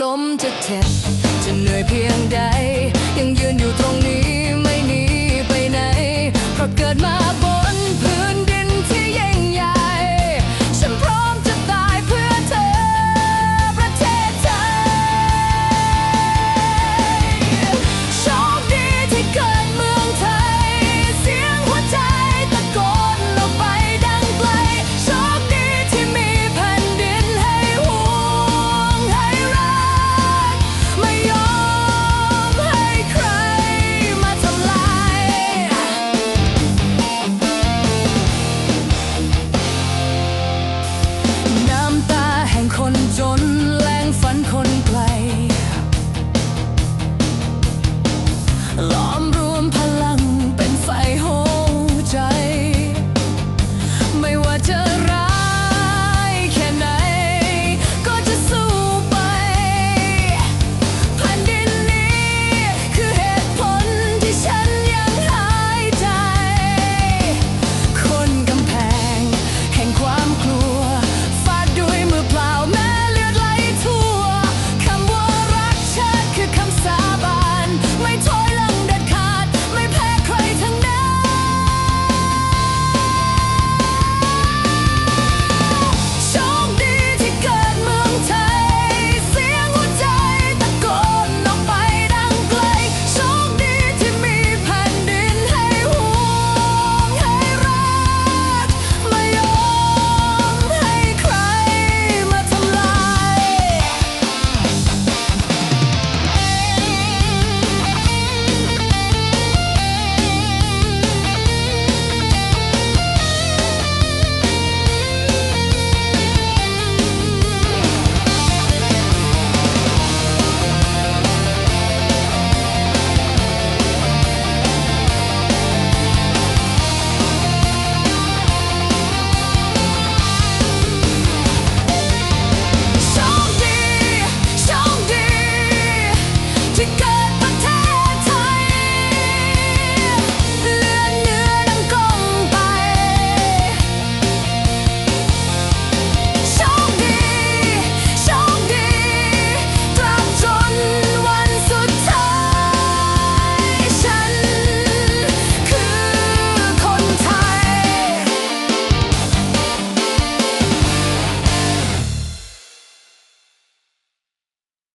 ล้มจะเจ็บจะเหนื่อยเพียงใด ยังยืนอยู่ตรงนี้